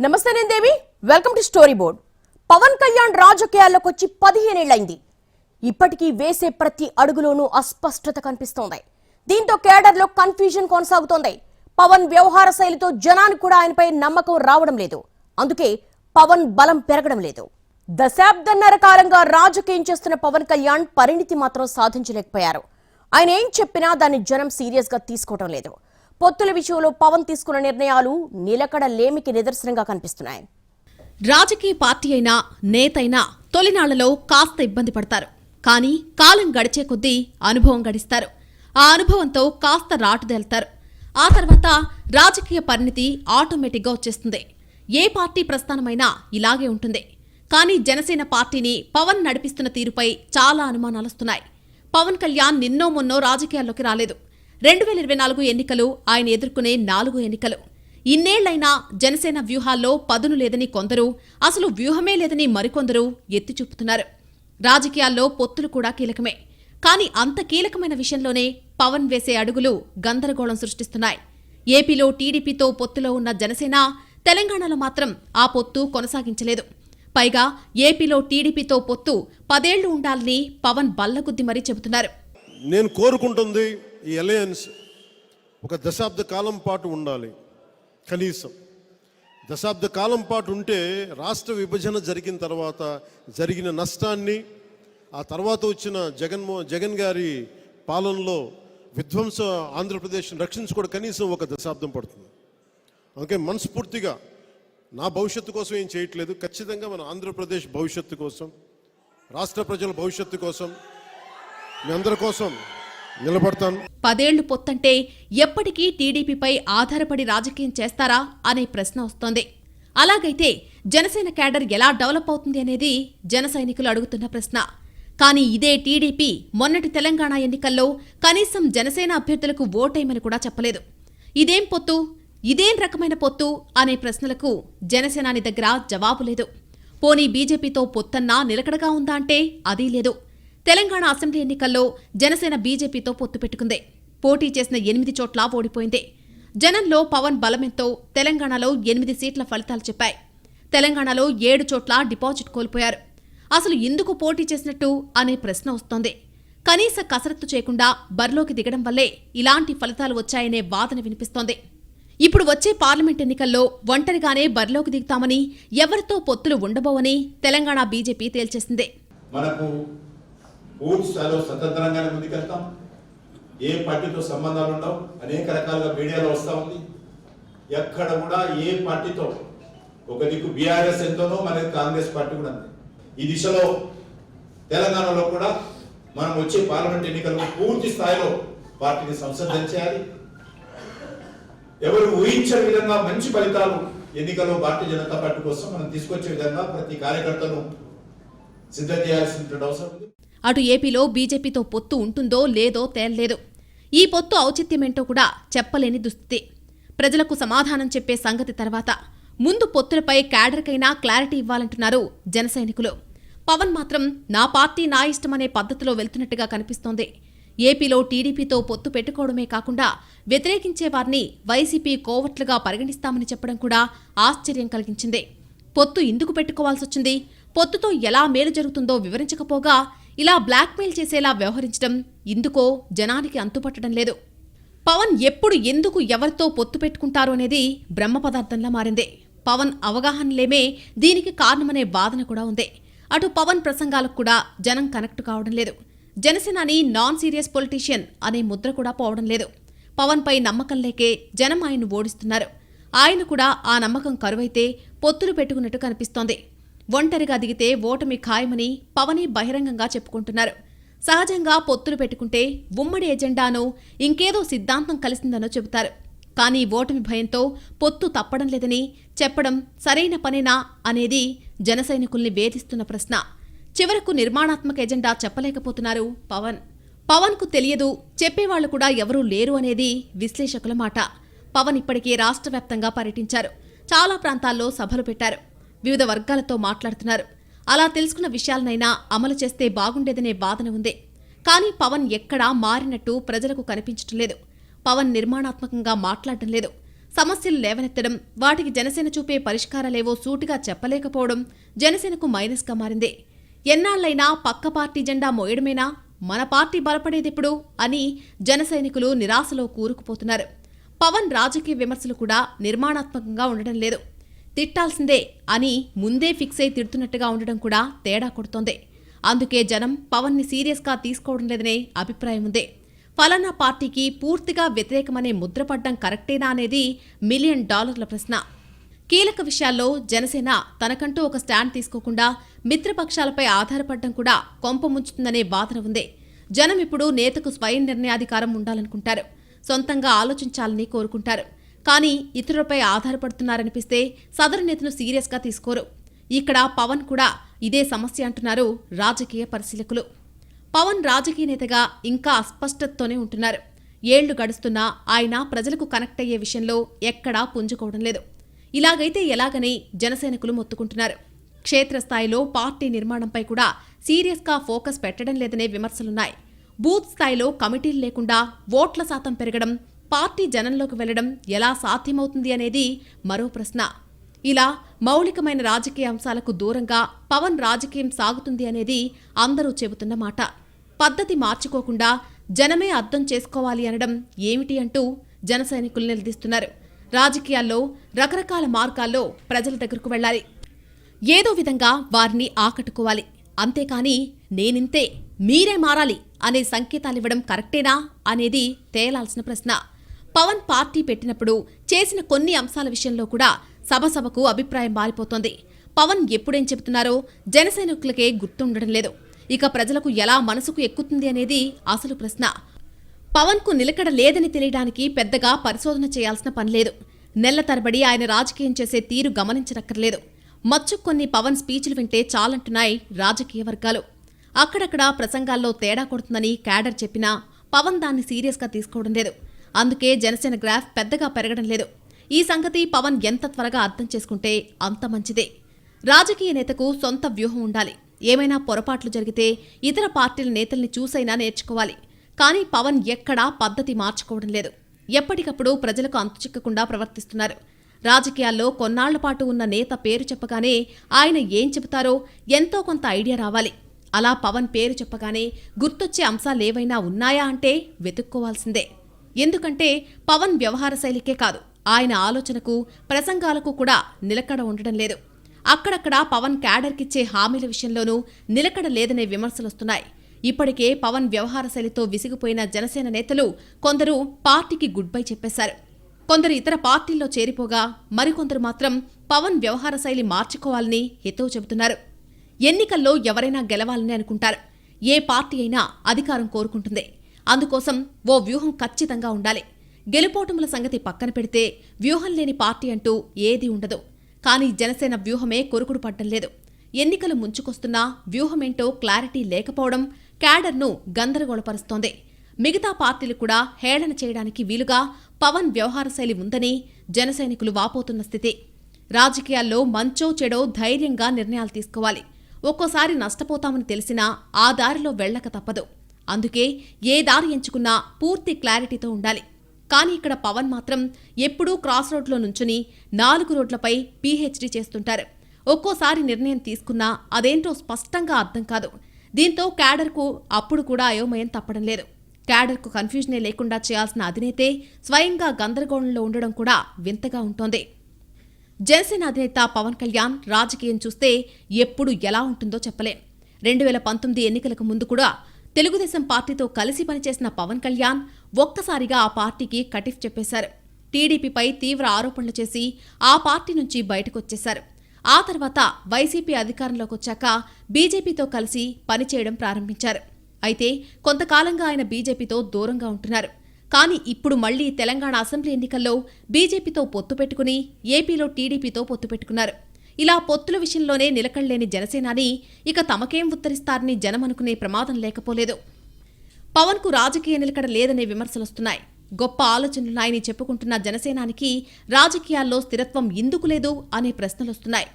నమస్తే నేను Devi welcome to story board Pawan Kalyan రాజకీయాల్లోకి వచ్చి పదిహేనేళ్ళైంది ఇప్పటికీ వేసే ప్రతి అడుగులోనూ అస్పష్టత కనిపిస్తోంది. దీంతో కేడర్లో కన్ఫ్యూజన్ కొనసాగుతోంది. పవన్ వ్యవహార శైలితో జనానికి కూడా ఆయనపై నమ్మకం రావడం లేదు. అందుకే పవన్ బలం పెరగడం లేదు. దశాబ్దన్నర కాలంగా రాజకీయం చేస్తున్న పవన్ కళ్యాణ్ పరిణితి మాత్రం సాధించలేకపోయారు. ఆయన ఏం చెప్పినా దాన్ని జనం సీరియస్గా తీసుకోవటం తీసుకోవడం లేదు. పొత్తుల విషయంలో పవన్ తీసుకున్న నిర్ణయాలు నిలకడ లేమికి నిదర్శనంగా కనిపిస్తున్నాయి. రాజకీయ పార్టీ అయినా నేతైనా తొలినాళ్ళలో కాస్త ఇబ్బంది పడతారు. కానీ కాలం గడిచే కొద్దీ అనుభవం గడిస్తారు. ఆ అనుభవంతో కాస్త రాటుదేల్తారు ఆ తర్వాత రాజకీయ పరిణితి ఆటోమేటిక్గా వచ్చేస్తుంది. ఏ పార్టీ ప్రస్థానమైనా ఇలాగే ఉంటుంది. కానీ జనసేన పార్టీని పవన్ నడిపిస్తున్న తీరుపై చాలా అనుమానాలొస్తున్నాయి పవన్ కళ్యాణ్ నిన్నో మొన్నో రాజకీయాల్లోకి రాలేదు. రెండు వేల ఇరవై నాలుగు ఎన్నికలు ఆయన ఎదుర్కొనే నాలుగు ఎన్నికలు. ఇన్నేళ్ళైనా జనసేన వ్యూహాల్లో పదును లేదని కొందరు అసలు వ్యూహమే లేదని మరికొందరు ఎత్తి చూపుతున్నారు. రాజకీయాల్లో పొత్తులు కూడా కీలకమే. కానీ అంత కీలకమైన విషయంలోనే పవన్ వేసే అడుగులు గందరగోళం సృష్టిస్తున్నాయి. ఏపీలో టీడీపీతో పొత్తులో ఉన్న జనసేన తెలంగాణలో మాత్రం ఆ పొత్తు కొనసాగించలేదు. పైగా ఏపీలో టీడీపీతో పొత్తు పదేళ్ళు ఉండాలని పవన్ బల్లగుద్ది మరీ చెబుతున్నారు. నేను కోరుకుంటుంది ఈ అలయన్స్ ఒక దశాబ్ద కాలం పాటు ఉండాలి. కనీసం దశాబ్ద కాలం పాటు ఉంటే రాష్ట్ర విభజన జరిగిన తర్వాత జరిగిన నష్టాన్ని ఆ తర్వాత వచ్చిన జగన్మో జగన్ గారి పాలనలో విధ్వంస ఆంధ్రప్రదేశ్ని రక్షించుకోవడం కనీసం ఒక దశాబ్దం పడుతుంది. అందుకే మనస్ఫూర్తిగా నా భవిష్యత్తు కోసం ఏం చేయట్లేదు. ఖచ్చితంగా మన ఆంధ్రప్రదేశ్ భవిష్యత్తు కోసం రాష్ట్ర ప్రజల భవిష్యత్తు కోసం మీ అందరి కోసం నిలబడతాను. పదేళ్ళు పొత్తంటే ఎప్పటికీ టీడీపీపై ఆధారపడి రాజకీయం చేస్తారా అనే ప్రశ్న వస్తోంది. అలాగైతే జనసేన క్యాడర్ ఎలా డెవలప్ అవుతుంది అనేది జన సైనికులు అడుగుతున్న ప్రశ్న. కానీ ఇదే టీడీపీ మొన్నటి తెలంగాణ ఎన్నికల్లో కనీసం జనసేన అభ్యర్థులకు ఓటేయమని కూడా చెప్పలేదు. ఇదేం పొత్తు? ఇదేం రకమైన పొత్తు? అనే ప్రశ్నలకు జనసేనాని దగ్గర జవాబు లేదు. పోనీ బీజేపీతో పొత్తన్నా నిలకడగా ఉందా అంటే అదీ లేదు. తెలంగాణ అసెంబ్లీ ఎన్నికల్లో జనసేన బీజేపీతో పొత్తు పెట్టుకుంది. పోటీ చేసిన ఎనిమిది చోట్ల ఓడిపోయింది. జనంలో పవన్ బలమెంతో తెలంగాణలో ఎనిమిది సీట్ల ఫలితాలు చెప్పాయి. తెలంగాణలో ఏడు చోట్ల డిపాజిట్ కోల్పోయారు. అసలు ఎందుకు పోటీ చేసినట్టు అనే ప్రశ్న వస్తోంది. కనీస కసరత్తు చేయకుండా బరిలోకి దిగడం వల్లే ఇలాంటి ఫలితాలు వచ్చాయనే వాదన వినిపిస్తోంది. ఇప్పుడు వచ్చే పార్లమెంట్ ఎన్నికల్లో ఒంటరిగానే బరిలోకి దిగుతామని ఎవరితో పొత్తులు ఉండబోవని తెలంగాణ బీజేపీ తేల్చేసింది. మనకు పూర్తి స్థాయిలో స్వతంత్రంగానే ముందుకెళ్తాం. ఏ పార్టీతో సంబంధాలు ఉండవు. అనేక రకాలుగా మీడియాలో వస్తూ ఉంది. ఎక్కడ కూడా ఏ పార్టీతో ఒక దిక్కు బీఆర్ఎస్ ఎంతోనో మనకి కాంగ్రెస్ పార్టీ కూడా ఉంది ఈ దిశలో తెలంగాణలో కూడా మనం వచ్చే పార్లమెంట్ ఎన్నికల్లో పూర్తి స్థాయిలో పార్టీని సంసిద్ధం చేయాలి. ఎవరు ఊహించని విధంగా మంచి ఫలితాలు ఎన్నికల్లో భారతీయ జనతా పార్టీ కోసం మనం తీసుకొచ్చే విధంగా ప్రతి కార్యకర్తను సిద్ధం చేయాల్సినటువంటి అవసరం ఉంది. అటు ఏపీలో బీజేపీతో పొత్తు ఉంటుందో లేదో తేలలేదు. ఈ పొత్తు ఔచిత్యమేంటో కూడా చెప్పలేని దుస్థితి. ప్రజలకు సమాధానం చెప్పే సంగతి తర్వాత ముందు పొత్తులపై క్యాడర్కైనా క్లారిటీ ఇవ్వాలంటున్నారు జనసైనికులు పవన్ మాత్రం నా పార్టీ నా ఇష్టమనే పద్ధతిలో వెళ్తున్నట్టుగా కనిపిస్తోంది. ఏపీలో టీడీపీతో పొత్తు పెట్టుకోవడమే కాకుండా వ్యతిరేకించే వారిని వైసీపీ కోవట్లుగా పరిగణిస్తామని చెప్పడం కూడా ఆశ్చర్యం కలిగించింది. పొత్తు ఎందుకు పెట్టుకోవాల్సొచ్చింది? పొత్తుతో ఎలా మేలు జరుగుతుందో వివరించకపోగా ఇలా బ్లాక్మెయిల్ చేసేలా వ్యవహరించడం ఇందుకో జనానికి అంతుపట్టడం లేదు. పవన్ ఎప్పుడు ఎందుకు ఎవరితో పొత్తు పెట్టుకుంటారు అనేది బ్రహ్మ పదార్థంలా మారింది. పవన్ అవగాహనలేమే దీనికి కారణమనే వాదన కూడా ఉంది. అటు పవన్ ప్రసంగాలకు కూడా జనం కనెక్ట్ కావడం లేదు. జనసేనాని నాన్ సీరియస్ పొలిటీషియన్ అనే ముద్ర కూడా పోవడం లేదు. పవన్ పై నమ్మకం లేకే జనం ఆయన్ను ఓడిస్తున్నారు. ఆయన కూడా ఆ నమ్మకం కరువైతే పొత్తులు పెట్టుకున్నట్టు కనిపిస్తోంది. ఒంటరిగా దిగితే ఓటమి ఖాయమని పవని బహిరంగంగా చెప్పుకుంటున్నారు. సహజంగా పొత్తులు పెట్టుకుంటే ఉమ్మడి ఎజెండానో ఇంకేదో సిద్ధాంతం కలిసిందనో చెబుతారు. కానీ ఓటమి భయంతో పొత్తు తప్పడం లేదని చెప్పడం సరైన పనేనా అనేది జనసైనికుల్ని వేధిస్తున్న ప్రశ్న. చివరకు నిర్మాణాత్మక ఎజెండా చెప్పలేకపోతున్నారు పవన్. పవన్కు తెలియదు చెప్పేవాళ్ళు కూడా ఎవరూ లేరు అనేది విశ్లేషకుల మాట. పవన్ ఇప్పటికే రాష్ట్ర వ్యాప్తంగా పర్యటించారు. చాలా ప్రాంతాల్లో సభలు పెట్టారు. వివిధ వర్గాలతో మాట్లాడుతున్నారు. అలా తెలుసుకున్న విషయాలనైనా అమలు చేస్తే బాగుండేదనే వాదన ఉంది. కానీ పవన్ ఎక్కడా మారినట్టు ప్రజలకు కనిపించటం లేదు. పవన్ నిర్మాణాత్మకంగా మాట్లాడటం లేదు. సమస్యలు లేవనెత్తడం వాటికి జనసేన చూపే పరిష్కారాలేవో సూటిగా చెప్పలేకపోవడం జనసేనకు మైనస్గా మారింది. ఎన్నాళ్ళైనా పక్క పార్టీ జెండా మోయడమేనా? మన పార్టీ బలపడేదెప్పుడు? అని జనసైనికులు నిరాశలో కూరుకుపోతున్నారు. పవన్ రాజకీయ విమర్శలు కూడా నిర్మాణాత్మకంగా ఉండడం లేదు. తిట్టాల్సిందే అని ముందే ఫిక్స్ అయి తిడుతున్నట్టుగా ఉండడం కూడా తేడా కొడుతోంది. అందుకే జనం పవన్ని సీరియస్గా తీసుకోవడం లేదనే అభిప్రాయం ఉంది. ఫలానా పార్టీకి పూర్తిగా వ్యతిరేకమనే ముద్రపడ్డం కరెక్టేనా అనేది మిలియన్ డాలర్ల ప్రశ్న. కీలక విషయాల్లో జనసేన తనకంటూ ఒక స్టాండ్ తీసుకోకుండా మిత్రపక్షాలపై ఆధారపడడం కూడా కొంప ముంచుతుందనే వాదన ఉంది. జనం ఇప్పుడు నేతకు స్వయం నిర్ణయాధికారం ఉండాలనుకుంటారు. సొంతంగా ఆలోచించాలని కోరుకుంటారు. కానీ ఇతరులపై ఆధారపడుతున్నారనిపిస్తే సదరు నేతను సీరియస్గా తీసుకోరు. ఇక్కడ పవన్ కూడా ఇదే సమస్య అంటున్నారు రాజకీయ పరిశీలకులు. పవన్ రాజకీయ నేతగా ఇంకా అస్పష్టతతోనే ఉంటున్నారు. ఏళ్ళు గడుస్తున్నా ఆయన ప్రజలకు కనెక్ట్ అయ్యే విషయంలో ఎక్కడా పుంజుకోవడం లేదు. ఇలాగైతే ఎలాగని జనసైనికులు మొత్తుకుంటున్నారు. క్షేత్రస్థాయిలో పార్టీ నిర్మాణంపై కూడా సీరియస్గా ఫోకస్ పెట్టడం లేదనే విమర్శలున్నాయి. బూత్ స్థాయిలో కమిటీలు లేకుండా ఓట్ల శాతం పెరగడం పార్టీ జనంలోకి వెళ్ళడం ఎలా సాధ్యమవుతుంది అనేది మరో ప్రశ్న. ఇలా మౌలికమైన రాజకీయ అంశాలకు దూరంగా పవన్ రాజకీయం సాగుతుంది అనేది అందరూ చెబుతున్న మాట. పద్ధతి మార్చుకోకుండా జనమే అర్థం చేసుకోవాలి అనడం ఏమిటి అంటూ జనసైనికులు నిలదీస్తున్నారు. రాజకీయాల్లో రకరకాల మార్గాల్లో ప్రజల దగ్గరకు వెళ్ళాలి. ఏదో విధంగా వారిని ఆకట్టుకోవాలి. అంతేకాని నేనింతే మీరే మారాలి అనే సంకేతాలివ్వడం కరెక్టేనా అనేది తేలాల్సిన ప్రశ్న. పవన్ పార్టీ పెట్టినప్పుడు చేసిన కొన్ని అంశాల విషయంలో కూడా సభ సభకు అభిప్రాయం మారిపోతోంది. పవన్ ఎప్పుడేం చెబుతున్నారో జనసైనికులకే గుర్తుండడం లేదు. ఇక ప్రజలకు ఎలా మనసుకు ఎక్కుతుంది అనేది అసలు ప్రశ్న. పవన్కు నిలకడ లేదని తెలియడానికి పెద్దగా పరిశోధన చేయాల్సిన పనిలేదు నెల తరబడి ఆయన రాజకీయం చేసే తీరు గమనించనక్కర్లేదు. మచ్చు కొన్ని పవన్ స్పీచ్లు వింటే చాలంటున్నాయి రాజకీయ వర్గాలు. అక్కడక్కడ ప్రసంగాల్లో తేడా కొడుతుందని క్యాడర్ చెప్పినా పవన్ దాన్ని సీరియస్గా తీసుకోవడం లేదు. అందుకే జనసేన గ్రాఫ్ పెద్దగా పెరగడం లేదు. ఈ సంగతి పవన్ ఎంత త్వరగా అర్థం చేసుకుంటే అంత మంచిదే. రాజకీయ నేతకు సొంత వ్యూహం ఉండాలి. ఏమైనా పొరపాట్లు జరిగితే ఇతర పార్టీల నేతల్ని చూసైనా నేర్చుకోవాలి. కానీ పవన్ ఎక్కడా పద్ధతి మార్చుకోవడం లేదు. ఎప్పటికప్పుడు ప్రజలకు అంతుచిక్కకుండా ప్రవర్తిస్తున్నారు. రాజకీయాల్లో కొన్నాళ్ళ పాటు ఉన్న నేత పేరు చెప్పగానే ఆయన ఏం చెబుతారో ఎంతో కొంత ఐడియా రావాలి. అలా పవన్ పేరు చెప్పగానే గుర్తొచ్చే అంశాలేవైనా ఉన్నాయా అంటే వెతుక్కోవాల్సిందే. ఎందుకంటే పవన్ వ్యవహార శైలికే కాదు. ఆయన ఆలోచనకు ప్రసంగాలకు కూడా నిలకడ ఉండడం లేదు. అక్కడక్కడ పవన్ క్యాడర్కిచ్చే హామీల విషయంలోనూ నిలకడ లేదనే విమర్శలొస్తున్నాయి. ఇప్పటికే పవన్ వ్యవహార శైలితో విసిగిపోయిన జనసేన నేతలు కొందరు పార్టీకి గుడ్ బై చెప్పేశారు. కొందరు ఇతర పార్టీల్లో చేరిపోగా మరికొందరు మాత్రం పవన్ వ్యవహార శైలి మార్చుకోవాలని హితవు చెబుతున్నారు. ఎన్నికల్లో ఎవరైనా గెలవాలని అనుకుంటారు. ఏ పార్టీ అయినా అధికారం కోరుకుంటుంది. అందుకోసం ఓ వ్యూహం ఖచ్చితంగా ఉండాలి. గెలుపోటముల సంగతి పక్కన పెడితే వ్యూహం లేని పార్టీ అంటూ ఏదీ ఉండదు. కానీ జనసేన వ్యూహమే కొరుకుడు పడ్డం లేదు. ఎన్నికలు ముంచుకొస్తున్నా వ్యూహమేంటో క్లారిటీ లేకపోవడం క్యాడర్ను గందరగోళపరుస్తోంది. మిగతా పార్టీలు కూడా హేళన చేయడానికి వీలుగా పవన్ వ్యవహార శైలి ఉందని జనసైనికులు వాపోతున్న స్థితి. రాజకీయాల్లో మంచో చెడో ధైర్యంగా నిర్ణయాలు తీసుకోవాలి. ఒక్కోసారి నష్టపోతామని తెలిసినా ఆ దారిలో వెళ్ళక తప్పదు. అందుకే ఏ దారి ఎంచుకున్నా పూర్తి క్లారిటీతో ఉండాలి. కానీ ఇక్కడ పవన్ మాత్రం ఎప్పుడూ క్రాస్ రోడ్లో నుంచుని నాలుగు రోడ్లపై పీహెచ్డీ చేస్తుంటారు. ఒక్కోసారి నిర్ణయం తీసుకున్నా అదేంటో స్పష్టంగా అర్థం కాదు. దీంతో క్యాడర్కు అప్పుడు కూడా అయోమయం తప్పడం లేదు. క్యాడర్కు కన్ఫ్యూజనే లేకుండా చేయాల్సిన అధినేతే స్వయంగా గందరగోళంలో ఉండడం కూడా వింతగా ఉంటోంది. జనసేన అధినేత పవన్ కళ్యాణ్ రాజకీయం చూస్తే ఎప్పుడు ఎలా ఉంటుందో చెప్పలేం. రెండు వేల పంతొమ్మిది ఎన్నికలకు ముందు కూడా తెలుగుదేశం పార్టీతో కలిసి పనిచేసిన పవన్ కళ్యాణ్ ఒక్కసారిగా ఆ పార్టీకి కటిఫ్ చెప్పేశారు. టీడీపీపై తీవ్ర ఆరోపణలు చేసి ఆ పార్టీ నుంచి బయటకొచ్చేశారు. ఆ తర్వాత వైసీపీ అధికారంలోకి వచ్చాక బీజేపీతో కలిసి పనిచేయడం ప్రారంభించారు. అయితే కొంతకాలంగా ఆయన బీజేపీతో దూరంగా ఉంటున్నారు. కానీ ఇప్పుడు మళ్ళీ తెలంగాణ అసెంబ్లీ ఎన్నికల్లో బీజేపీతో పొత్తు పెట్టుకుని ఏపీలో టీడీపీతో పొత్తు పెట్టుకున్నారు. ఇలా పొత్తుల విషయంలోనే నిలకడలేని జనసేనాని ఇక తమకేం ఉత్తరిస్తారని జనమనుకునే ప్రమాదం లేకపోలేదు. పవన్కు రాజకీయ నిలకడ లేదనే విమర్శలొస్తున్నాయి. గొప్ప ఆలోచనలున్నాయని చెప్పుకుంటున్న జనసేనానికి రాజకీయాల్లో స్థిరత్వం ఎందుకు లేదు అనే ప్రశ్నలొస్తున్నాయి.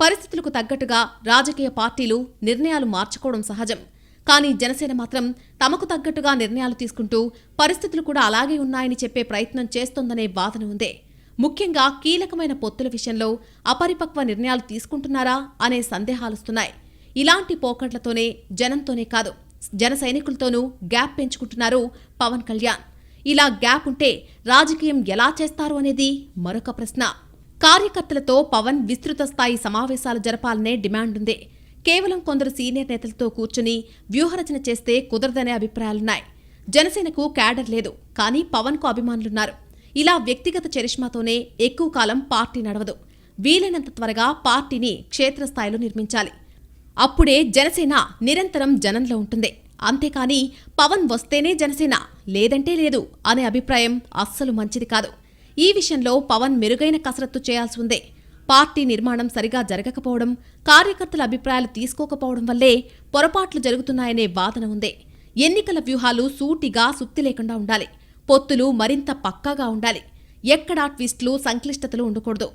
పరిస్థితులకు తగ్గట్టుగా రాజకీయ పార్టీలు నిర్ణయాలు మార్చుకోవడం సహజం. కానీ జనసేన మాత్రం తమకు తగ్గట్టుగా నిర్ణయాలు తీసుకుంటూ పరిస్థితులు కూడా అలాగే ఉన్నాయని చెప్పే ప్రయత్నం చేస్తోందనే వాదన ఉందే. ముఖ్యంగా కీలకమైన పొత్తుల విషయంలో అపరిపక్వ నిర్ణయాలు తీసుకుంటున్నారా అనే సందేహాలుస్తున్నాయి. ఇలాంటి పోకట్లతోనే జనంతోనే కాదు జన సైనికులతోనూ గ్యాప్ పెంచుకుంటున్నారు పవన్ కళ్యాణ్. ఇలా గ్యాప్ ఉంటే రాజకీయం ఎలా చేస్తారు అనేది మరొక ప్రశ్న. కార్యకర్తలతో పవన్ విస్తృత స్థాయి సమావేశాలు జరపాలనే డిమాండ్ ఉంది కేవలం కొందరు సీనియర్ నేతలతో కూర్చుని వ్యూహరచన చేస్తే కుదరదనే అభిప్రాయాలున్నాయి. జనసేనకు క్యాడర్ లేదు కానీ పవన్కు అభిమానులున్నారు. ఇలా వ్యక్తిగత చరిష్మాతోనే ఎక్కువ కాలం పార్టీ నడవదు. వీలైనంత త్వరగా పార్టీని క్షేత్రస్థాయిలో నిర్మించాలి. అప్పుడే జనసేన నిరంతరం జనంలో ఉంటుంది. అంతేకాని పవన్ వస్తేనే జనసేన. లేదంటే లేదు అనే అభిప్రాయం అస్సలు మంచిది కాదు. ఈ విషయంలో పవన్ మెరుగైన కసరత్తు చేయాల్సి ఉంది. పార్టీ నిర్మాణం సరిగా జరగకపోవడం కార్యకర్తల అభిప్రాయాలు తీసుకోకపోవడం వల్లే పొరపాట్లు జరుగుతున్నాయనే వాదన ఉంది. ఎన్నికల వ్యూహాలు సూటిగా సుత్తి లేకుండా ఉండాలి. పొత్తులు మరింత పక్కాగా ఉండాలి. ఎక్కడా ట్విస్టులు సంక్లిష్టతలు ఉండకూడదు.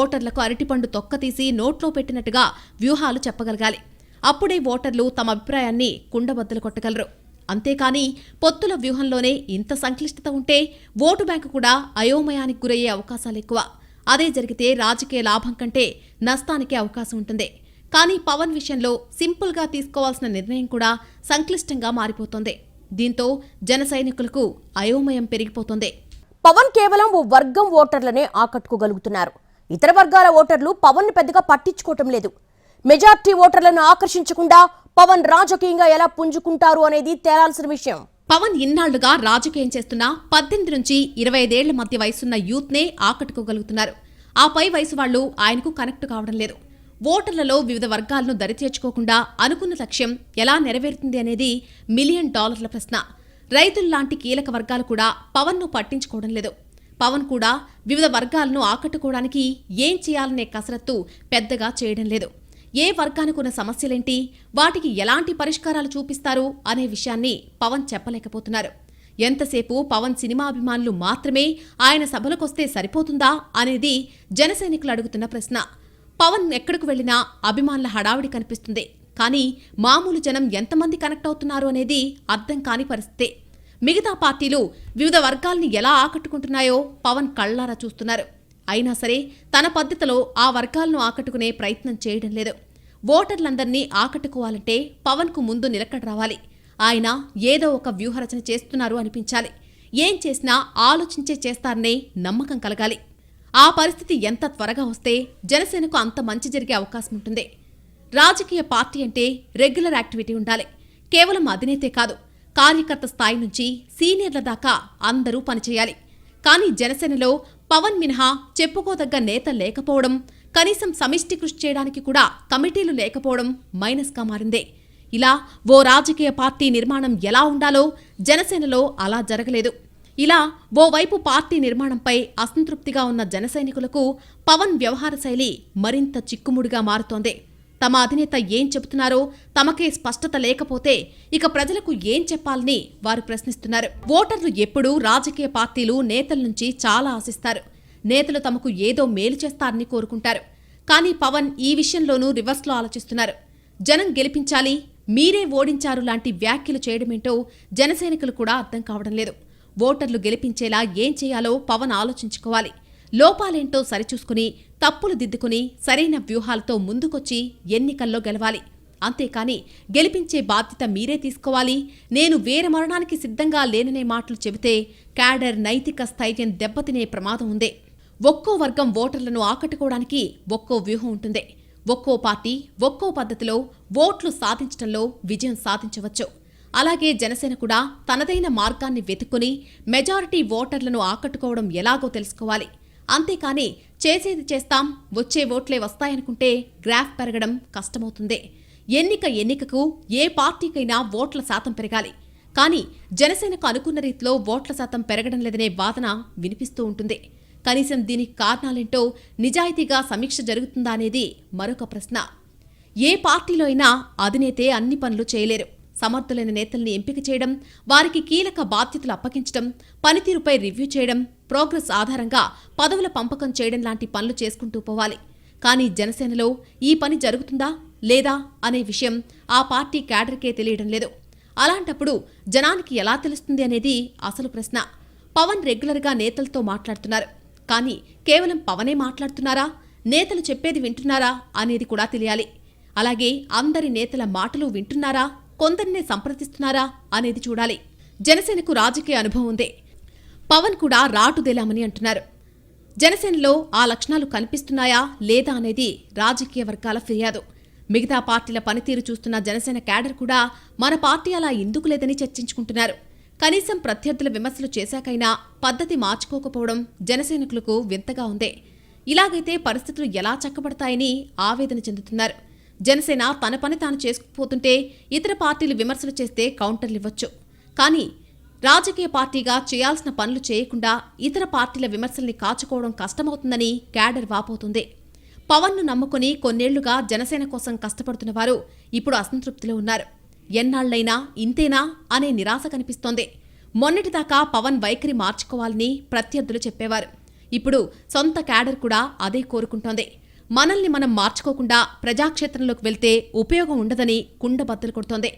ఓటర్లకు అరటిపండు తొక్కతీసి నోట్లో పెట్టినట్టుగా వ్యూహాలు చెప్పగలగాలి. అప్పుడే ఓటర్లు తమ అభిప్రాయాన్ని కుండబద్దలు కొట్టగలరు. అంతేకాని పొత్తుల వ్యూహంలోనే ఇంత సంక్లిష్టత ఉంటే ఓటు బ్యాంకు కూడా అయోమయానికి గురయ్యే అవకాశాలు ఎక్కువ. అదే జరిగితే రాజకీయ లాభం కంటే నష్టానికి అవకాశం ఉంటుంది. కానీ పవన్ విషయంలో సింపుల్గా తీసుకోవాల్సిన నిర్ణయం కూడా సంక్లిష్టంగా మారిపోతోంది. దీంతో జన సైనికులకు అయోమయం పెరిగిపోతోంది. పవన్ కేవలం ఓ వర్గం ఓటర్లనే ఆకట్టుకోగలుగుతున్నారు. ఇతర వర్గాల ఓటర్లు పవన్ పెద్దగా పట్టించుకోవటం లేదు. మెజార్టీ ఓటర్లను ఆకర్షించకుండా పవన్ రాజకీయంగా ఎలా పుంజుకుంటారు అనేది తేలాల్సిన విషయం. పవన్ ఇన్నాళ్ళుగా రాజకీయం చేస్తున్న పద్దెనిమిది నుంచి ఇరవై ఐదేళ్ళ మధ్య వయసున్న యూత్నే ఆకట్టుకోగలుగుతున్నారు. ఆ పై వయసు వాళ్ళు ఆయనకు కనెక్ట్ కావడం లేదు. ఓటర్లలో వివిధ వర్గాలను దరిచేర్చుకోకుండా అనుకున్న లక్ష్యం ఎలా నెరవేరుతుంది అనేది మిలియన్ డాలర్ల ప్రశ్న. రైతుల్లాంటి కీలక వర్గాలు కూడా పవన్ను పట్టించుకోవడం లేదు. పవన్ కూడా వివిధ వర్గాలను ఆకట్టుకోవడానికి ఏం చేయాలనే కసరత్తు పెద్దగా చేయడం లేదు. ఏ వర్గానికి ఉన్న సమస్యలేంటి? వాటికి ఎలాంటి పరిష్కారాలు చూపిస్తారు? అనే విషయాన్ని పవన్ చెప్పలేకపోతున్నారు. ఎంతసేపు పవన్ సినిమా అభిమానులు మాత్రమే ఆయన సభలకొస్తే సరిపోతుందా అనేది జనసైనికులు అడుగుతున్న ప్రశ్న. పవన్ ఎక్కడికి వెళ్ళినా అభిమానుల హడావిడి కనిపిస్తుంది. కానీ మామూలు జనం ఎంతమంది కనెక్ట్ అవుతున్నారు అనేది అర్థం కాని పరిస్థితే. మిగతా పార్టీలు వివిధ వర్గాల్ని ఎలా ఆకట్టుకుంటున్నాయో పవన్ కళ్ళారా చూస్తున్నారు. అయినా సరే తన పద్ధతిలో ఆ వర్గాలను ఆకట్టుకునే ప్రయత్నం చేయడం లేదు. ఓటర్లందరినీ ఆకట్టుకోవాలంటే పవన్కు ముందు నిలకడ రావాలి. ఆయన ఏదో ఒక వ్యూహరచన చేస్తున్నారు అనిపించాలి. ఏం చేసినా ఆలోచించే చేస్తారనే నమ్మకం కలగాలి. ఆ పరిస్థితి ఎంత త్వరగా వస్తే జనసేనకు అంత మంచి జరిగే అవకాశం ఉంటుంది. రాజకీయ పార్టీ అంటే రెగ్యులర్ యాక్టివిటీ ఉండాలి. కేవలం అధినేతే కాదు కార్యకర్త స్థాయి నుంచి సీనియర్ల దాకా అందరూ పనిచేయాలి. కానీ జనసేనలో పవన్ మినహా చెప్పుకోదగ్గ నేత లేకపోవడం కనీసం సమిష్టి కృషి చేయడానికి కూడా కమిటీలు లేకపోవడం మైనస్గా మారిందే. ఇలా ఓ రాజకీయ పార్టీ నిర్మాణం ఎలా ఉండాలో జనసేనలో అలా జరగలేదు. ఇలా ఓవైపు పార్టీ నిర్మాణంపై అసంతృప్తిగా ఉన్న జనసైనికులకు పవన్ వ్యవహార శైలి మరింత చిక్కుముడిగా మారుతోంది. తమ అధినేత ఏం చెబుతున్నారో తమకే స్పష్టత లేకపోతే ఇక ప్రజలకు ఏం చెప్పాలని వారు ప్రశ్నిస్తున్నారు. ఓటర్లు ఎప్పుడూ రాజకీయ పార్టీలు నేతల నుంచి చాలా ఆశిస్తారు. నేతలు తమకు ఏదో మేలు చేస్తారని కోరుకుంటారు. కానీ పవన్ ఈ విషయంలోనూ రివర్స్లో ఆలోచిస్తున్నారు. జనం గెలిపించాలి మీరే ఓడించారు లాంటి వ్యాఖ్యలు చేయడమేంటో జనసైనికులు కూడా అర్థం కావడం లేదు. ఓటర్లు గెలిపించేలా ఏం చేయాలో పవన్ ఆలోచించుకోవాలి. లోపాలేంటో సరిచూసుకుని తప్పులు దిద్దుకుని సరైన వ్యూహాలతో ముందుకొచ్చి ఎన్నికల్లో గెలవాలి. అంతేకాని గెలిపించే బాధ్యత మీరే తీసుకోవాలి. నేను వేరే మరణానికి సిద్ధంగా లేననే మాటలు చెబితే క్యాడర్ నైతిక స్థైర్యం దెబ్బతినే ప్రమాదం ఉంది. ఒక్కో వర్గం ఓటర్లను ఆకట్టుకోవడానికి ఒక్కో వ్యూహం ఉంటుంది. ఒక్కో పార్టీ ఒక్కో పద్ధతిలో ఓట్లు సాధించడంలో విజయం సాధించవచ్చు. అలాగే జనసేన కూడా తనదైన మార్గాన్ని వెతుక్కుని మెజారిటీ ఓటర్లను ఆకట్టుకోవడం ఎలాగో తెలుసుకోవాలి. అంతేకాని చేసేది చేస్తాం వచ్చే ఓట్లే వస్తాయనుకుంటే గ్రాఫ్ పెరగడం కష్టమవుతుంది. ఎన్నిక ఎన్నికకు ఏ పార్టీకైనా ఓట్ల శాతం పెరగాలి. కానీ జనసేనకు అనుకున్న రీతిలో ఓట్ల శాతం పెరగడం లేదనే వాదన వినిపిస్తూ ఉంటుంది. కనీసం దీనికి కారణాలేంటో నిజాయితీగా సమీక్ష జరుగుతుందా అనేది మరొక ప్రశ్న. ఏ పార్టీలో అయినా అధినేతే అన్ని పనులు చేయలేరు. సమర్థులైన నేతల్ని ఎంపిక చేయడం వారికి కీలక బాధ్యతలు అప్పగించడం పనితీరుపై రివ్యూ చేయడం ప్రోగ్రెస్ ఆధారంగా పదవుల పంపకం చేయడం లాంటి పనులు చేసుకుంటూ పోవాలి. కానీ జనసేనలో ఈ పని జరుగుతుందా లేదా అనే విషయం ఆ పార్టీ క్యాడర్కే తెలియడం లేదు. అలాంటప్పుడు జనానికి ఎలా తెలుస్తుంది అనేది అసలు ప్రశ్న. పవన్ రెగ్యులర్గా నేతలతో మాట్లాడుతున్నారు. కానీ కేవలం పవనే మాట్లాడుతున్నారా? నేతలు చెప్పేది వింటున్నారా అనేది కూడా తెలియాలి. అలాగే అందరి నేతల మాటలు వింటున్నారా? కొందరినే సంప్రదిస్తున్నారా అనేది చూడాలి. జనసేనకు రాజకీయ అనుభవం ఉందే. పవన్ కూడా రాటుదేలామని అంటున్నారు. జనసేనలో ఆ లక్షణాలు కనిపిస్తున్నాయా లేదా అనేది రాజకీయ వర్గాల ఫిర్యాదు. మిగతా పార్టీల పనితీరు చూస్తున్న జనసేన క్యాడర్ కూడా మన పార్టీ అలా ఎందుకు లేదని చర్చించుకుంటున్నారు. కనీసం ప్రత్యర్థుల విమర్శలు చేశాకైనా పద్ధతి మార్చుకోకపోవడం జనసైనికులకు వింతగా ఉంది. ఇలాగైతే పరిస్థితులు ఎలా చక్కబడతాయని ఆవేదన చెందుతున్నారు. జనసేన తన పని తాను చేసుకుపోతుంటే ఇతర పార్టీలు విమర్శలు చేస్తే కౌంటర్లు ఇవ్వచ్చు. కానీ రాజకీయ పార్టీగా చేయాల్సిన పనులు చేయకుండా ఇతర పార్టీల విమర్శల్ని కాచుకోవడం కష్టమవుతుందని క్యాడర్ వాపోతుంది. పవన్ను నమ్ముకుని కొన్నేళ్ళుగా జనసేన కోసం కష్టపడుతున్న వారు ఇప్పుడు అసంతృప్తిలో ఉన్నారు. ఎన్నాళ్ళైనా ఇంతేనా అనే నిరాశ కనిపిస్తోంది. మొన్నటిదాకా పవన్ వైఖరి మార్చుకోవాలని ప్రత్యర్థులు చెప్పేవారు. ఇప్పుడు సొంత క్యాడర్ కూడా అదే కోరుకుంటోంది. మనల్ని మనం మార్చుకోకుండా ప్రజాక్షేత్రంలోకి వెళ్తే ఉపయోగం ఉండదని కుండబద్దలు కొడుతోంది.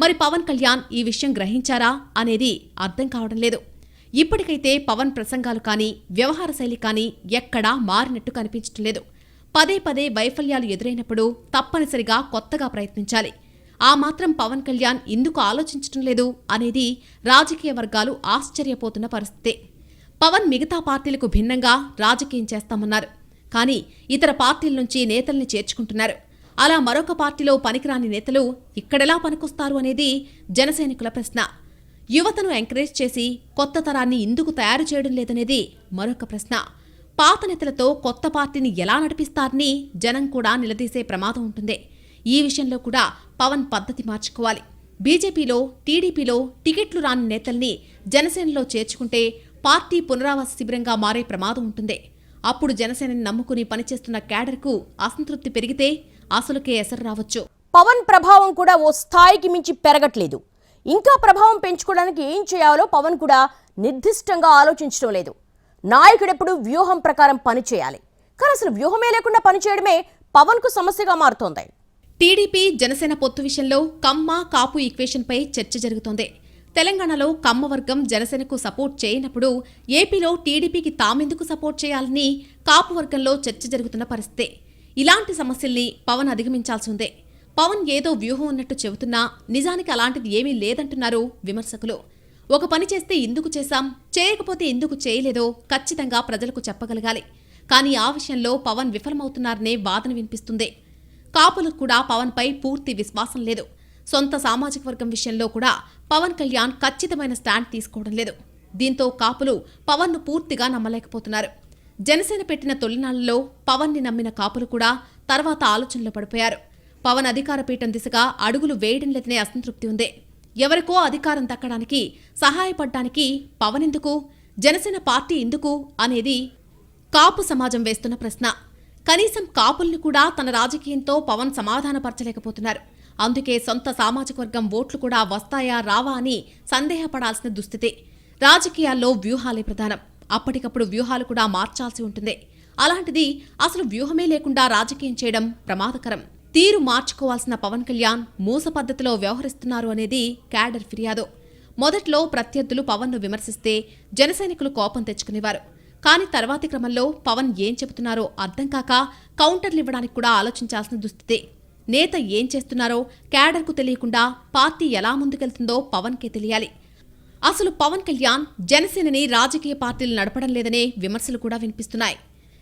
మరి పవన్ కళ్యాణ్ ఈ విషయం గ్రహించారా అనేది అర్థం కావడం లేదు. ఇప్పటికైతే పవన్ ప్రసంగాలు కానీ వ్యవహార శైలి కానీ ఎక్కడా మారినట్టు కనిపించటం లేదు. పదే పదే వైఫల్యాలు ఎదురైనప్పుడు తప్పనిసరిగా కొత్తగా ప్రయత్నించాలి. ఆ మాత్రం పవన్ కళ్యాణ్ ఎందుకు ఆలోచించటం లేదు అనేది రాజకీయ వర్గాలు ఆశ్చర్యపోతున్న పరిస్థితే. పవన్ మిగతా పార్టీలకు భిన్నంగా రాజకీయం చేస్తామన్నారు. కానీ ఇతర పార్టీల నుంచి నేతల్ని చేర్చుకుంటున్నారు. అలా మరొక పార్టీలో పనికిరాని నేతలు ఇక్కడెలా పనికొస్తారు అనేది జనసైనికుల ప్రశ్న. యువతను ఎంకరేజ్ చేసి కొత్త తరాన్ని ఎందుకు తయారు చేయడం లేదనేది మరొక ప్రశ్న. పాత నేతలతో కొత్త పార్టీని ఎలా నడిపిస్తారని జనం కూడా నిలదీసే ప్రమాదం ఉంటుంది. ఈ విషయంలో కూడా పవన్ పద్ధతి మార్చుకోవాలి. బీజేపీలో టీడీపీలో టికెట్లు రాని నేతల్ని జనసేనలో చేర్చుకుంటే పార్టీ పునరావాస శిబిరంగా మారే ప్రమాదం ఉంటుంది. అప్పుడు జనసేనని నమ్ముకుని పనిచేస్తున్న క్యాడర్కు అసంతృప్తి పెరిగితే అసలుకే ఎసరు రావచ్చు. పవన్ ప్రభావం కూడా ఓ స్థాయికి మించి పెరగట్లేదు. ఇంకా ప్రభావం పెంచుకోవడానికి ఏం చేయాలో పవన్ కూడా నిర్దిష్టంగా ఆలోచించడం లేదు. నాయకుడెప్పుడు వ్యూహం ప్రకారం పని చేయాలి కానీ అసలు వ్యూహమే లేకుండా పనిచేయడమే పవన్కు సమస్యగా మారుతోంది. టీడీపీ జనసేన పొత్తు విషయంలో కమ్మ కాపు ఈక్వేషన్పై చర్చ జరుగుతోంది. తెలంగాణలో కమ్మవర్గం జనసేనకు సపోర్ట్ చేయనప్పుడు ఏపీలో టీడీపీకి తామెందుకు సపోర్ట్ చేయాలని కాపు వర్గంలో చర్చ జరుగుతున్న పరిస్థితే. ఇలాంటి సమస్యల్ని పవన్ అధిగమించాల్సిందే. పవన్ ఏదో వ్యూహం ఉన్నట్టు చెబుతున్నా నిజానికి అలాంటిది ఏమీ లేదంటున్నారు విమర్శకులు. ఒక పని చేస్తే ఎందుకు చేశాం చేయకపోతే ఎందుకు చేయలేదో ఖచ్చితంగా ప్రజలకు చెప్పగలగాలి. కానీ ఆ విషయంలో పవన్ విఫలమవుతున్నారనే వాదన వినిపిస్తుంది. కాపులకు కూడా పవన్పై పూర్తి విశ్వాసం లేదు. సొంత సామాజిక వర్గం విషయంలో కూడా పవన్ కళ్యాణ్ ఖచ్చితమైన స్టాండ్ తీసుకోవడం లేదు. దీంతో కాపులు పవన్ను పూర్తిగా నమ్మలేకపోతున్నారు. జనసేన పెట్టిన తొలినాళ్ళలో పవన్ని నమ్మిన కాపులు కూడా తర్వాత ఆలోచనలో పడిపోయారు. పవన్ అధికార పీఠం దిశగా అడుగులు వేయడం లేదనే అసంతృప్తి ఉంది. ఎవరికో అధికారం దక్కడానికి సహాయపడ్డానికి పవన్ ఎందుకు జనసేన పార్టీ ఎందుకు అనేది కాపు సమాజం వేస్తున్న ప్రశ్న. కనీసం కాపుల్ని కూడా తన రాజకీయంతో పవన్ సమాధానపరచలేకపోతున్నారు. అందుకే సొంత సామాజిక వర్గం ఓట్లు కూడా వస్తాయా రావా అని సందేహపడాల్సిన దుస్థితి. రాజకీయాల్లో వ్యూహాలే ప్రధానం. అప్పటికప్పుడు వ్యూహాలు కూడా మార్చాల్సి ఉంటుంది. అలాంటిది అసలు వ్యూహమే లేకుండా రాజకీయం చేయడం ప్రమాదకరం. తీరు మార్చుకోవాల్సిన పవన్ కళ్యాణ్ మూస పద్ధతిలో వ్యవహరిస్తున్నారు అనేది క్యాడర్ ఫిర్యాదు. మొదట్లో ప్రత్యర్థులు పవన్ను విమర్శిస్తే జనసైనికులు కోపం తెచ్చుకునేవారు. కానీ తర్వాతి క్రమంలో పవన్ ఏం చెబుతున్నారో అర్థం కాక కౌంటర్లు ఇవ్వడానికి కూడా ఆలోచించాల్సిన దుస్థితే. నేత ఏం చేస్తున్నారో క్యాడర్కు తెలియకుండా పార్టీ ఎలా ముందుకెళ్తుందో పవన్కే తెలియాలి. అసలు పవన్ కళ్యాణ్ జనసేనని రాజకీయ పార్టీలు నడపడం లేదనే విమర్శలు కూడా వినిపిస్తున్నాయి.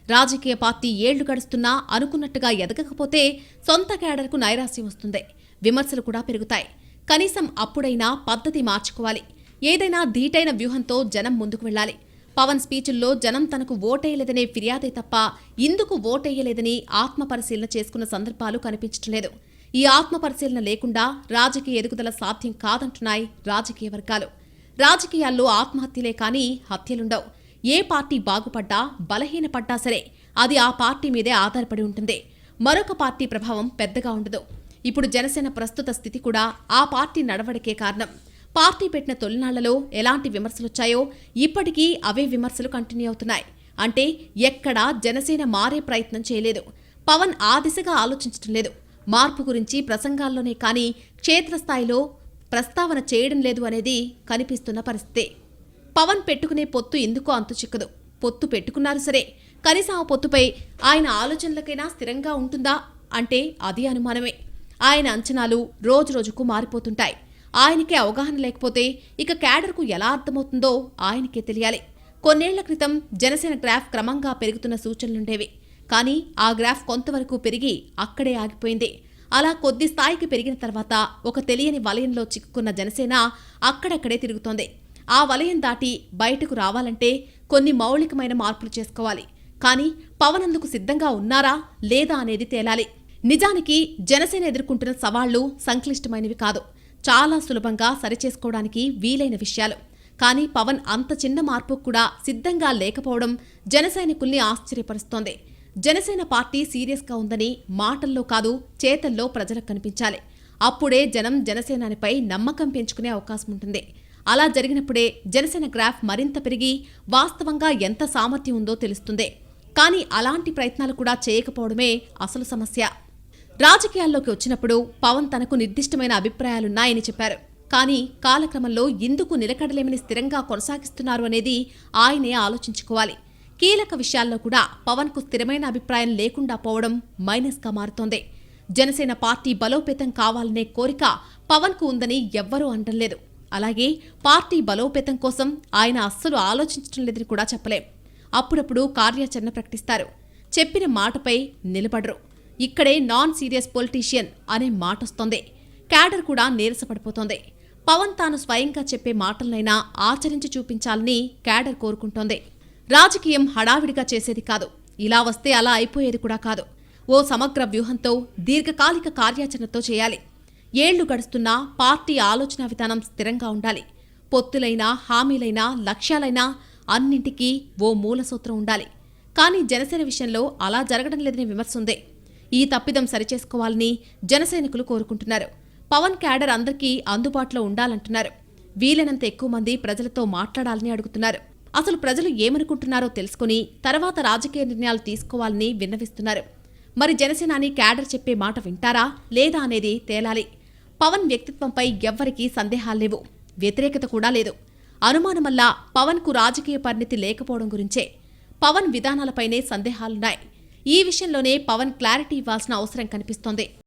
రాజకీయ పార్టీ ఏళ్ళు గడుస్తున్నా అనుకున్నట్టుగా ఎదగకపోతే సొంత క్యాడర్కు నైరాశ్యం వస్తుంది. విమర్శలు కూడా పెరుగుతాయి. కనీసం అప్పుడైనా పద్ధతి మార్చుకోవాలి. ఏదైనా ధీటైన వ్యూహంతో జనం ముందుకు వెళ్ళాలి. పవన్ స్పీచుల్లో జనం తనకు ఓటేయలేదనే ఫిర్యాదే తప్ప ఇందుకు ఓటేయలేదని ఆత్మపరిశీలన చేసుకున్న సందర్భాలు కనిపించట్లేదు. ఈ ఆత్మపరిశీలన లేకుండా రాజకీయ ఎదుగుదల సాధ్యం కాదంటున్నాయి రాజకీయ వర్గాలు. రాజకీయాల్లో ఆత్మహత్యలే కానీ హత్యలుండవు. ఏ పార్టీ బాగుపడ్డా బలహీనపడ్డా సరే అది ఆ పార్టీ మీదే ఆధారపడి ఉంటుంది. మరొక పార్టీ ప్రభావం పెద్దగా ఉండదు. ఇప్పుడు జనసేన ప్రస్తుత స్థితి కూడా ఆ పార్టీ నడవడికే కారణం. పార్టీ పెట్టిన తొలినాళ్ళలో ఎలాంటి విమర్శలొచ్చాయో ఇప్పటికీ అవే విమర్శలు కంటిన్యూ అవుతున్నాయి. అంటే ఎక్కడా జనసేన మారే ప్రయత్నం చేయలేదు. పవన్ ఆ దిశగా ఆలోచించడం లేదు. మార్పు గురించి ప్రసంగాల్లోనే కానీ క్షేత్రస్థాయిలో ప్రస్తావన చేయడం లేదు అనేది కనిపిస్తున్న పరిస్థితి. పవన్ పెట్టుకునే పొత్తు ఎందుకో అంతు చిక్కదు. పొత్తు పెట్టుకున్నారు సరే. కనీసం ఆ పొత్తుపై ఆయన ఆలోచనలకైనా స్థిరంగా ఉంటుందా? అంటే అది అనుమానమే. ఆయన అంచనాలు రోజురోజుకు మారిపోతుంటాయి. ఆయనకే అవగాహన లేకపోతే ఇక క్యాడర్కు ఎలా అర్థమవుతుందో ఆయనకే తెలియాలి. కొన్నేళ్ళ క్రితం జనసేన గ్రాఫ్ క్రమంగా పెరుగుతున్న సూచనలుండేవి. కానీ ఆ గ్రాఫ్ కొంతవరకు పెరిగి అక్కడే ఆగిపోయింది. అలా కొద్ది స్థాయికి పెరిగిన తర్వాత ఒక తెలియని వలయంలో చిక్కుకున్న జనసేన అక్కడక్కడే తిరుగుతోంది. ఆ వలయం దాటి బయటకు రావాలంటే కొన్ని మౌలికమైన మార్పులు చేసుకోవాలి. కానీ పవన్ అందుకు సిద్ధంగా ఉన్నారా లేదా అనేది తేలాలి. నిజానికి జనసేన ఎదుర్కొంటున్న సవాళ్ళు సంక్లిష్టమైనవి కాదు. చాలా సులభంగా సరిచేసుకోవడానికి వీలైన విషయాలు. కానీ పవన్ అంత చిన్న మార్పు కూడా సిద్ధంగా లేకపోవడం జనసైనికుల్ని ఆశ్చర్యపరుస్తోంది. జనసేన పార్టీ సీరియస్గా ఉందని మాటల్లో కాదు చేతల్లో ప్రజలకు కనిపించాలి. అప్పుడే జనం జనసేనానిపై నమ్మకం పెంచుకునే అవకాశం ఉంటుంది. అలా జరిగినప్పుడే జనసేన గ్రాఫ్ మరింత పెరిగి వాస్తవంగా ఎంత సామర్థ్యం ఉందో తెలుస్తుంది. కానీ అలాంటి ప్రయత్నాలు కూడా చేయకపోవడమే అసలు సమస్య. రాజకీయాల్లోకి వచ్చినప్పుడు పవన్ తనకు నిర్దిష్టమైన అభిప్రాయాలున్నాయని చెప్పారు. కానీ కాలక్రమంలో ఎందుకు నిలకడలేమని స్థిరంగా కొనసాగిస్తున్నారు అనేది ఆయనే ఆలోచించుకోవాలి. కీలక విషయాల్లో కూడా పవన్కు స్థిరమైన అభిప్రాయం లేకుండా పోవడం మైనస్గా మారుతోంది. జనసేన పార్టీ బలోపేతం కావాలనే కోరిక పవన్కు ఉందని ఎవ్వరూ లేదు అలాగే పార్టీ బలోపేతం కోసం ఆయన అస్సలు ఆలోచించడం లేదని కూడా చెప్పలేం. అప్పుడప్పుడు కార్యాచరణ ప్రకటిస్తారు. చెప్పిన మాటపై నిలబడరు. ఇక్కడే నాన్ సీరియస్ పొలిటీషియన్ అనే మాటొస్తోంది క్యాడర్ కూడా నీరసపడిపోతోంది. పవన్ తాను స్వయంగా చెప్పే మాటలనైనా ఆచరించి చూపించాలని క్యాడర్ కోరుకుంటోంది. రాజకీయం హడావిడిగా చేసేది కాదు. ఇలా వస్తే అలా అయిపోయేది కూడా కాదు. ఓ సమగ్ర వ్యూహంతో దీర్ఘకాలిక కార్యాచరణతో చేయాలి. ఏళ్ళు గడుస్తున్నా పార్టీ ఆలోచన విధానం స్థిరంగా ఉండాలి. పొత్తులైనా హామీలైనా లక్ష్యాలైనా అన్నింటికీ ఓ మూల సూత్రం ఉండాలి. కానీ జనసేన విషయంలో అలా జరగడం లేదని విమర్శ ఉంది. ఈ తప్పిదం సరిచేసుకోవాలని జనసైనికులు కోరుకుంటున్నారు. పవన్ క్యాడర్ అందరికీ అందుబాటులో ఉండాలంటున్నారు. వీలైనంత ఎక్కువ మంది ప్రజలతో మాట్లాడాలని అడుగుతున్నారు. అసలు ప్రజలు ఏమనుకుంటున్నారో తెలుసుకుని తర్వాత రాజకీయ నిర్ణయాలు తీసుకోవాలని విన్నవిస్తున్నారు. మరి జనసేనాని క్యాడర్ చెప్పే మాట వింటారా లేదా అనేది తేలాలి. పవన్ వ్యక్తిత్వంపై ఎవ్వరికీ సందేహాలు లేవు. వ్యతిరేకత కూడా లేదు. అనుమానమల్లా పవన్కు రాజకీయ పరిణితి లేకపోవడం గురించే. పవన్ విధానాలపైనే సందేహాలున్నాయి. ఈ విషయంలోనే పవన్ క్లారిటీ ఇవ్వాల్సిన అవసరం కనిపిస్తోంది.